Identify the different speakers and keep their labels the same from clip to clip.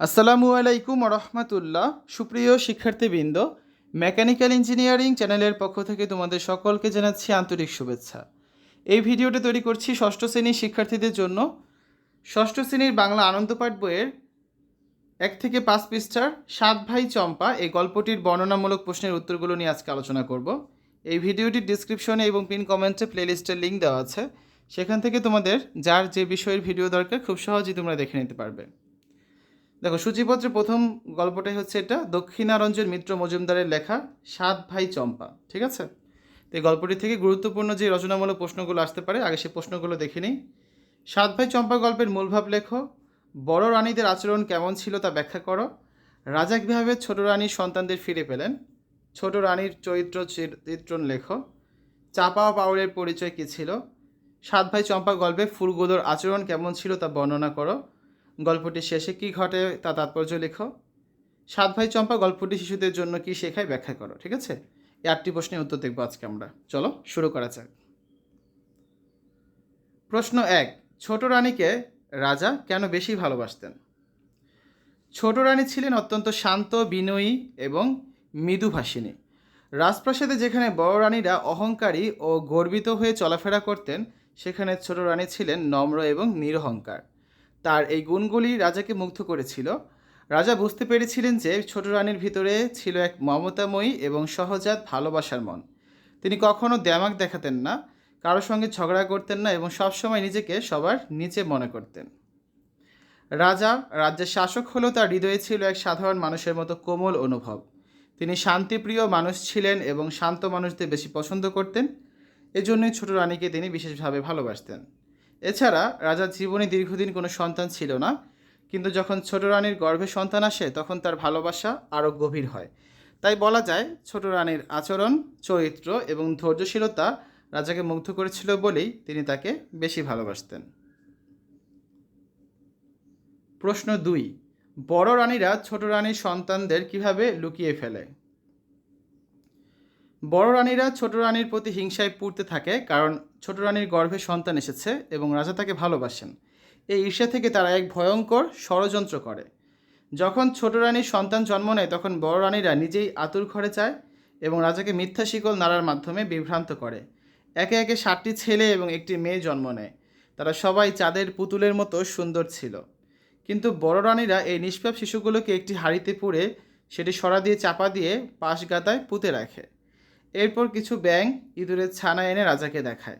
Speaker 1: আসসালামু আলাইকুম রহমতুল্লাহ সুপ্রিয় শিক্ষার্থীবৃন্দ, মেকানিক্যাল ইঞ্জিনিয়ারিং চ্যানেলের পক্ষ থেকে তোমাদের সকলকে জানাচ্ছি আন্তরিক শুভেচ্ছা। এই ভিডিওটি তৈরি করছি ষষ্ঠ শ্রেণির শিক্ষার্থীদের জন্য। ষষ্ঠ শ্রেণির বাংলা আনন্দপাঠ বইয়ের এক থেকে পাঁচ পৃষ্ঠার সাত ভাই চম্পা এই গল্পটির বর্ণনামূলক প্রশ্নের উত্তরগুলো নিয়ে আজকে আলোচনা করব। এই ভিডিওটির ডিসক্রিপশনে এবং পিন কমেন্টে প্লেলিস্টের লিঙ্ক দেওয়া আছে। সেখান থেকে তোমাদের যার যে বিষয়ের ভিডিও দরকার, খুব সহজেই তোমরা দেখে নিতে পারবে। দেখো সূচিপত্রের প্রথম গল্পটাই হচ্ছে এটা, দক্ষিণারঞ্জন মিত্র মজুমদারের লেখা সাত ভাই চম্পা, ঠিক আছে? তো এই গল্পটি থেকে গুরুত্বপূর্ণ যে রচনামূলক প্রশ্নগুলো আসতে পারে, আগে সে প্রশ্নগুলো দেখে নিই। সাত ভাই চম্পা গল্পের মূলভাব লেখো, বড় রানীদের আচরণ কেমন ছিল তা ব্যাখ্যা করো, রাজা কীভাবে ছোট রানীর সন্তানদের ফিরে পেলেন, ছোট রানীর চরিত্র চিত্রণ লেখো, চাপা ও পাউরের পরিচয় কী ছিল, সাত ভাই চম্পা গল্পে ফুলগুলোর আচরণ কেমন ছিল তা বর্ণনা করো গল্পটি শেষে কী ঘটে তা তাৎপর্য লেখো। সাত ভাই চম্পা গল্পটি শিশুদের জন্য কী শেখায় ব্যাখ্যা করো, ঠিক আছে? এই আটটি প্রশ্নের উত্তর দেখব আজকে আমরা। চলো, শুরু করা যাক। প্রশ্ন এক, ছোট রানীকে রাজা কেন বেশি ভালোবাসতেন? ছোট রানী ছিলেন অত্যন্ত শান্ত, বিনয়ী এবং মৃদুভাষিনী রাজপ্রাসাদে যেখানে বড় রানীরা অহংকারী ও গর্বিত হয়ে চলাফেরা করতেন, সেখানে ছোট রানী ছিলেন নম্র এবং নিরহংকার। তার এই গুণগুলি রাজাকে মুগ্ধ করেছিল। রাজা বুঝতে পেরেছিলেন যে ছোট রানীর ভিতরে ছিল এক মমতাময়ী এবং সহজাত ভালোবাসার মন। তিনি কখনও দ্যামাক দেখাতেন না কারোর সঙ্গে ঝগড়া করতেন না এবং সবসময় নিজেকে সবার নিচে মনে করতেন। রাজা, রাজ্যের শাসক হলেও তার হৃদয়ে ছিল এক সাধারণ মানুষের মতো কোমল অনুভব। তিনি শান্তিপ্রিয় মানুষ ছিলেন এবং শান্ত মানুষদের বেশি পছন্দ করতেন। এজন্যই ছোট রানীকে তিনি বিশেষভাবে ভালোবাসতেন। এছাড়া রাজার জীবনে দীর্ঘদিন কোনো সন্তান ছিল না, কিন্তু যখন ছোট রানীর গর্ভে সন্তান আসে, তখন তার ভালোবাসা আরও গভীর হয়। তাই বলা যায়, ছোট রানীর আচরণ, চরিত্র এবং ধৈর্যশীলতা রাজাকে মুগ্ধ করেছিল বলেই তিনি তাকে বেশি ভালোবাসতেন। প্রশ্ন দুই, বড় রানীরা ছোট রানীর সন্তানদের কীভাবে লুকিয়ে ফেলে? বড় রানীরা ছোট রানীর প্রতি হিংসায় পুড়তে থাকে, কারণ ছোট রানীর গর্ভে সন্তান এসেছে এবং রাজা তাকে ভালোবাসেন। এই ঈর্ষা থেকে তারা এক ভয়ঙ্কর ষড়যন্ত্র করে। যখন ছোট রানীর সন্তান জন্ম নেয়, তখন বড় রানীরা নিজেই আতুর ঘরে যায় এবং রাজাকে মিথ্যা শিকল নাড়ার মাধ্যমে বিভ্রান্ত করে। একে একে সাতটি ছেলে এবং একটি মেয়ে জন্ম নেয়। তারা সবাই চাঁদের পুতুলের মতো সুন্দর ছিল। কিন্তু বড় রানীরা এই নিষ্পাপ শিশুগুলোকে একটি হাঁড়িতে পুড়ে সেটি সরা দিয়ে চাপা দিয়ে পাশ গাতায় পুঁতে রাখে। এরপর কিছু ব্যাং ইঁদুরের ছানা এনে রাজাকে দেখায়।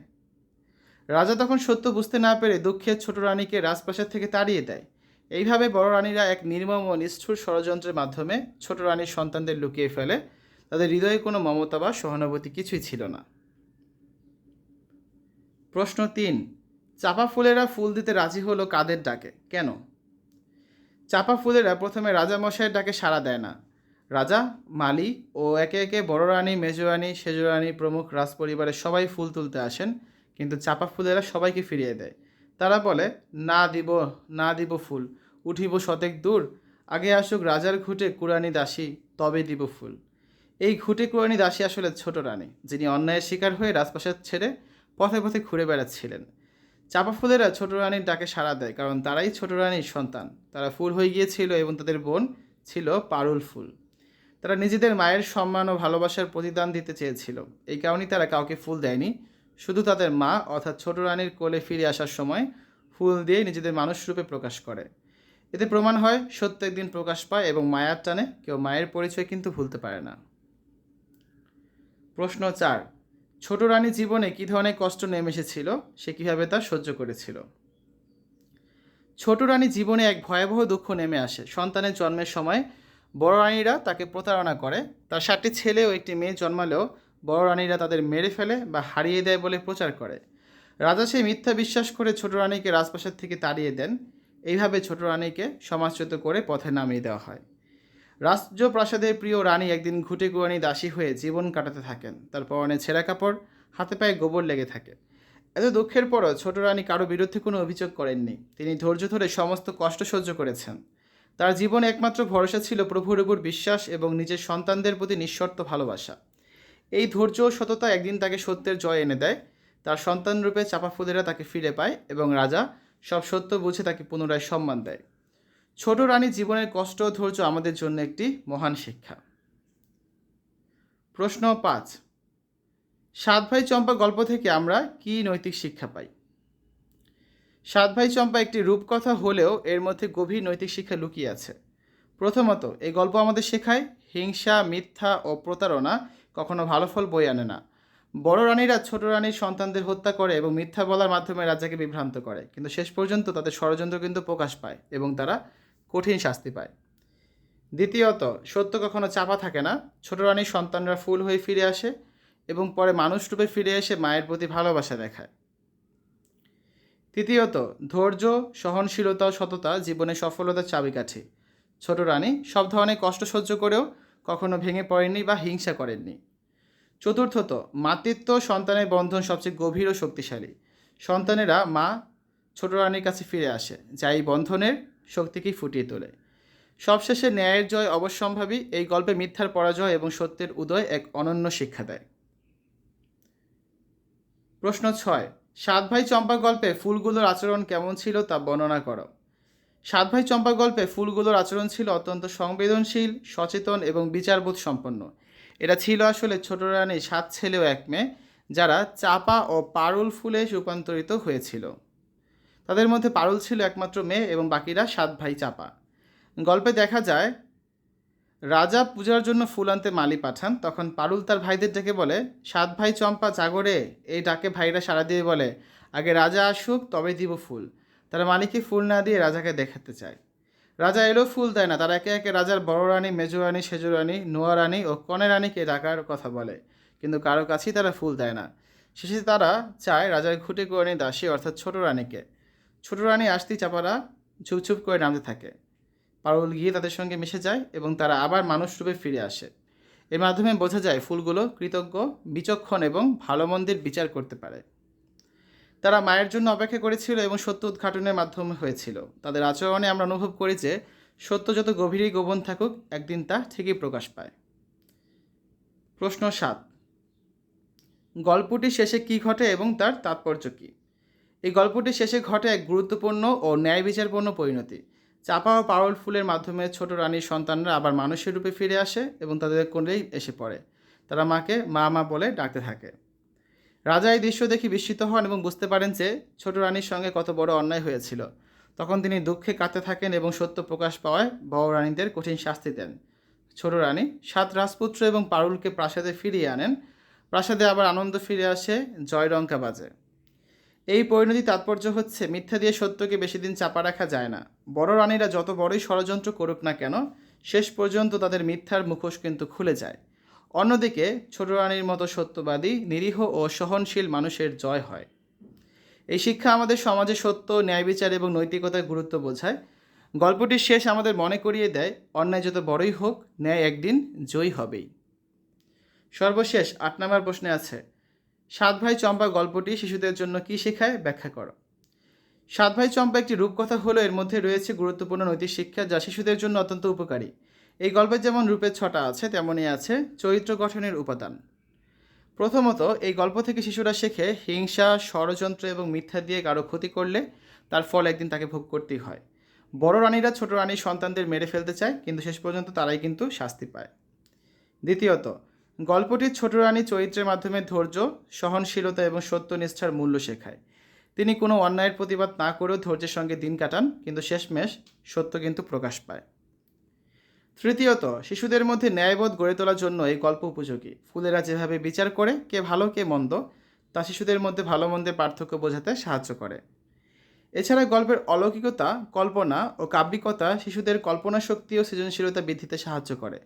Speaker 1: রাজা তখন সত্য বুঝতে না পেরে দুঃখের ছোট রানীকে রাজপ্রাসাদ থেকে তাড়িয়ে দেয়। এইভাবে বড় রানীরা এক নির্মম ও নিষ্ঠুর ষড়যন্ত্রের মাধ্যমে ছোট রানীর সন্তানদের লুকিয়ে ফেলে। তাদের হৃদয়ে কোনো মমতা বা সহানুভূতি কিছুই ছিল না। প্রশ্ন তিন, চাপা ফুলেরা ফুল দিতে রাজি হলো কাদের ডাকে? কেন? চাপা ফুলেরা প্রথমে রাজামশাইয়ের ডাকে সাড়া দেয় না। রাজা মালি ও একে একে বড় রানী মেজরানী সেজরানী প্রমুখ রাজপরিবারের সবাই ফুল তুলতে আসেন, কিন্তু চাপা ফুলেরা সবাইকে ফিরিয়ে দেয়। তারা বলে, না দিব না দিব ফুল, উঠিব শতেক দূর, আগে আসুক রাজার ঘুটে কুরানি দাসী, তবে দিব ফুল। এই ঘুটে কুরানি দাসী আসলে ছোট রানী, যিনি অন্যায়ের শিকার হয়ে রাজপ্রাসাদ ছেড়ে পথে পথে ঘুরে বেড়াচ্ছিলেন। চাপা ফুলেরা ছোট রানীর ডাকে সাড়া দেয়, কারণ তারাই ছোট রানীর সন্তান। তারা ফুল হয়ে গিয়েছিল এবং তাদের বোন ছিল পারুল ফুল। তারা নিজেদের মায়ের সম্মান ও ভালোবাসার প্রতিদান দিতে চেয়েছিল। এই কারণেই তারা কাউকে ফুল দেয়নি। শুধু তাদের মা অর্থাৎ ছোট রানীর কোলে ফিরে আসার সময় ফুল দিয়ে নিজেদের মানুষ রূপে প্রকাশ করে। এতে প্রমাণ হয়, সত্য একদিন প্রকাশ পায় এবং মায়ার টানে কেউ মায়ের পরিচয় কিন্তু ভুলতে পারে না। প্রশ্ন চার, ছোট রানী জীবনে কী ধরনের কষ্ট নেমে এসেছিল, সে কীভাবে তা সহ্য করেছিল? ছোট রানী জীবনে এক ভয়াবহ দুঃখ নেমে আসে। সন্তানের জন্মের সময় বড় রানীরা তাকে প্রতারণা করে। তার সাতটি ছেলে ও একটি মেয়ে জন্মালেও বড় রানীরা তাদের মেরে ফেলে বা হারিয়ে দেয় বলে প্রচার করে। রাজা সেই মিথ্যা বিশ্বাস করে ছোট রানীকে রাজপ্রাসাদ থেকে তাড়িয়ে দেন। এইভাবে ছোট রানীকে সমাজচ্যুত করে পথে নামিয়ে দেওয়া হয়। রাজ্য প্রাসাদের প্রিয় রানী একদিন ঘুটে কুয়ানি দাসী হয়ে জীবন কাটাতে থাকেন। তার পরনে ছেঁড়া কাপড়, হাতে পায়ে গোবর লেগে থাকে। এত দুঃখের পরও ছোট রানী কারও বিরুদ্ধে কোনো অভিযোগ করেননি। তিনি ধৈর্য ধরে সমস্ত কষ্ট সহ্য করেছেন। তার জীবনে একমাত্র ভরসা ছিল প্রভুর উপর বিশ্বাস এবং নিজের সন্তানদের প্রতি নিঃশর্ত ভালোবাসা। এই ধৈর্য ও সততা একদিন তাকে সত্যের জয় এনে দেয়। তার সন্তান রূপে চাপা ফুলেরা তাকে ফিরে পায় এবং রাজা সব সত্য বুঝে তাকে পুনরায় সম্মান দেয়। ছোট রানী জীবনের কষ্ট ও ধৈর্য আমাদের জন্য একটি মহান শিক্ষা। প্রশ্ন পাঁচ, সাত ভাই চম্পা গল্প থেকে আমরা কি নৈতিক শিক্ষা পাই? সাত ভাই চম্পা একটি রূপকথা হলেও এর মধ্যে গভীর নৈতিক শিক্ষা লুকিয়ে আছে। প্রথমত, এই গল্প আমাদের শেখায়, হিংসা, মিথ্যা ও প্রতারণা কখনো ভালো ফল বই আনে না। বড় রানীরা ছোট রানীর সন্তানদের হত্যা করে এবং মিথ্যা বলার মাধ্যমে রাজাকে বিভ্রান্ত করে, কিন্তু শেষ পর্যন্ত তাদের ষড়যন্ত্র কিন্তু প্রকাশ পায় এবং তারা কঠিন শাস্তি পায়। দ্বিতীয়ত, সত্য কখনো চাপা থাকে না। ছোট রানীর সন্তানরা ফুল হয়ে ফিরে আসে এবং পরে মানুষ রূপে ফিরে এসে মায়ের প্রতি ভালোবাসা দেখায়। তৃতীয়ত, ধৈর্য, সহনশীলতা, সততা, জীবনে সফলতার চাবিকাঠি ছোট রানী, সব ধরনের কষ্ট সহ্য করেও কখনো ভেঙে পড়েননি বা হিংসা করেননি। চতুর্থত, মাতৃত্ব সন্তানের বন্ধন সবচেয়ে গভীর ও শক্তিশালী। সন্তানেরা মা, ছোট রানীর কাছে ফিরে আসে, যা এই বন্ধনের শক্তিকেই ফুটিয়ে তোলে। সবশেষে ন্যায়ের জয় অবশ্যম্ভাবী এই গল্পে মিথ্যার পরাজয় এবং সত্যের উদয় এক অনন্য শিক্ষা দেয়। প্রশ্ন ছয় সাত ভাই চম্পা গল্পে ফুলগুলোর আচরণ কেমন ছিল তা বর্ণনা করো। সাত ভাই চম্পা গল্পে ফুলগুলোর আচরণ ছিল অত্যন্ত সংবেদনশীল, সচেতন এবং বিচারবোধ সম্পন্ন। এরা ছিল আসলে ছোট রানী সাত ছেলে ও এক মেয়ে যারা চাপা ও পারুল ফুলে রূপান্তরিত হয়েছিল। তাদের মধ্যে পারুল ছিল একমাত্র মেয়ে এবং বাকিরা সাত ভাই চাপা। গল্পে দেখা যায় রাজা পূজার জন্য ফুল আনতে মালি পাঠান, তখন পারুল তার ভাইদের ডেকে বলে, সাত ভাই চম্পা জাগরে, এই ডাকে ভাইরা সাড়া দিয়ে বলে, আগে রাজা আসুক তবে দিব ফুল। তারা মালিকে ফুল না দিয়ে রাজাকে দেখাতে চায়। রাজা এলো ফুল দেয় না, তারা একে একে রাজার বড় রানী, মেজো রানী, সেজো রানী, নোয়া রানী ও কনে রানীকে ডাকার কথা বলে, কিন্তু কারও কাছেই তারা ফুল দেয় না। শেষে তারা চায় রাজার খুঁটে করে দাসী, অর্থাৎ ছোট রানীকে। ছোট রানী আসতেই চাপারা ঝুপঝুপ করে নামতে থাকে। পারুল গিয়ে তাদের সঙ্গে মিশে যায় এবং তারা আবার মানুষ রূপে ফিরে আসে। এর মাধ্যমে বোঝা যায় ফুলগুলো কৃতজ্ঞ, বিচক্ষণ এবং ভালো মন্দের বিচার করতে পারে। তারা মায়ের জন্য অপেক্ষা করেছিল এবং সত্য উদ্ঘাটনের মাধ্যমে হয়েছিল। তাদের আচরণে আমরা অনুভব করি যে সত্য যত গভীরই গোপন থাকুক, একদিন তা ঠিকই প্রকাশ পায়। প্রশ্ন সাত, গল্পটি শেষে কি ঘটে এবং তার তাৎপর্য কী? এই গল্পটি শেষে ঘটে এক গুরুত্বপূর্ণ ও ন্যায় বিচারপূর্ণ পরিণতি। চাপা ও পারল ফুলের মাধ্যমে ছোট রানীর সন্তানরা আবার মানুষের রূপে ফিরে আসে এবং তাদের কোলেই এসে পড়ে। তারা মাকে মা মা বলে ডাকতে থাকে। রাজা এই দৃশ্য দেখে বিস্মিত হন এবং বুঝতে পারেন যে ছোট রানীর সঙ্গে কত বড় অন্যায় হয়েছিল। তখন তিনি দুঃখে কাঁদতে থাকেন এবং সত্য প্রকাশ পাওয়ায় বড় রানীদের কঠিন শাস্তি দেন। ছোট রানী সাত রাজপুত্র এবং পারুলকে প্রাসাদে ফিরিয়ে আনেন। প্রাসাদে আবার আনন্দ ফিরে আসে জয়ডঙ্কা বাজে। এই পরিণতি তাৎপর্য হচ্ছে, মিথ্যা দিয়ে সত্যকে বেশি দিন চাপা রাখা যায় না। বড় রানীরা যত বড়ই ষড়যন্ত্র করুক না কেন, শেষ পর্যন্ত তাদের মিথ্যার মুখোশ কিন্তু খুলে যায়। অন্যদিকে, ছোট রানীর মতো সত্যবাদী, নিরীহ ও সহনশীল মানুষের জয় হয়। এই শিক্ষা আমাদের সমাজে সত্য ন্যায় বিচার এবং নৈতিকতার গুরুত্ব বোঝায়। গল্পটির শেষ আমাদের মনে করিয়ে দেয়, অন্যায় যত বড়ই হোক, ন্যায় একদিন জয়ী হবেই। সর্বশেষ আট নম্বর প্রশ্নে আছে সাত ভাই চম্পা গল্পটি শিশুদের জন্য কী শেখায় ব্যাখ্যা করো। সাত ভাই চম্পা একটি রূপকথা হলো এর মধ্যে রয়েছে গুরুত্বপূর্ণ নৈতিক শিক্ষা যা শিশুদের জন্য অত্যন্ত উপকারী। এই গল্পের যেমন রূপের ছটা আছে, তেমনই আছে চরিত্র গঠনের উপাদান। প্রথমত, এই গল্প থেকে শিশুরা শেখে হিংসা, ষড়যন্ত্র এবং মিথ্যা দিয়ে কারও ক্ষতি করলে তার ফল একদিন তাকে ভোগ করতেই হয়। বড় রানীরা ছোট রানীর সন্তানদের মেরে ফেলতে চায়, কিন্তু শেষ পর্যন্ত তারাই কিন্তু শাস্তি পায়। দ্বিতীয়ত গল্পটির ছোট রানী চরিত্রের মাধ্যমে ধৈর্য, সহনশীলতা এবং সত্যনিষ্ঠার মূল্য শেখায়। তিনি কোনো অন্যায়ের প্রতিবাদ না করেও ধৈর্যের সঙ্গে দিন কাটান, কিন্তু শেষমেশ সত্য কিন্তু প্রকাশ পায়। তৃতীয়ত, শিশুদের মধ্যে ন্যায়বোধ গড়ে তোলার জন্য এই গল্প উপযোগী। ফুলেরা যেভাবে বিচার করে, কে ভালো, কে মন্দ, তা শিশুদের মধ্যে ভালো মন্দের পার্থক্য বোঝাতে সাহায্য করে। এছাড়া গল্পের অলৌকিকতা, কল্পনা ও কাব্যিকতা শিশুদের কল্পনা শক্তি ও সৃজনশীলতা বৃদ্ধিতে সাহায্য করে।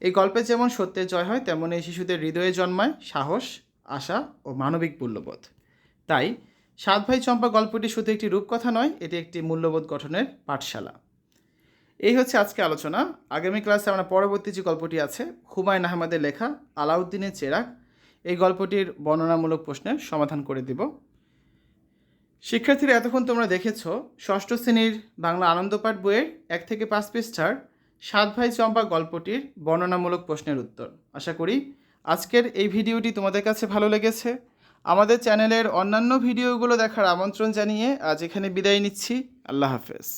Speaker 1: এই গল্পে যেমন সত্যের জয় হয়, তেমন এই শিশুদের হৃদয়ে জন্মায় সাহস, আশা ও মানবিক মূল্যবোধ। তাই সাত ভাই চম্পা গল্পটি শুধু একটি রূপকথা নয়, এটি একটি মূল্যবোধ গঠনের পাঠশালা। এই হচ্ছে আজকে আলোচনা। আগামী ক্লাসে আমরা পরবর্তী যে গল্পটি আছে, হুমায়ুন আহমেদের লেখা আলাউদ্দিনের চেরাক এই গল্পটির বর্ণনামূলক প্রশ্নের সমাধান করে দিব। শিক্ষার্থীরা, এতক্ষণ তোমরা দেখেছ, ষষ্ঠ শ্রেণির বাংলা আনন্দপাঠ বইয়ের এক থেকে পাঁচ পৃষ্ঠার সাত ভাই চম্পা গল্পটির বর্ণনামূলক প্রশ্নের উত্তর। আশা করি আজকের এই ভিডিওটি তোমাদের কাছে ভালো লেগেছে। আমাদের চ্যানেলের অন্যান্য ভিডিওগুলো দেখার আমন্ত্রণ জানিয়ে আজ এখানে বিদায় নিচ্ছি। আল্লাহ হাফেজ।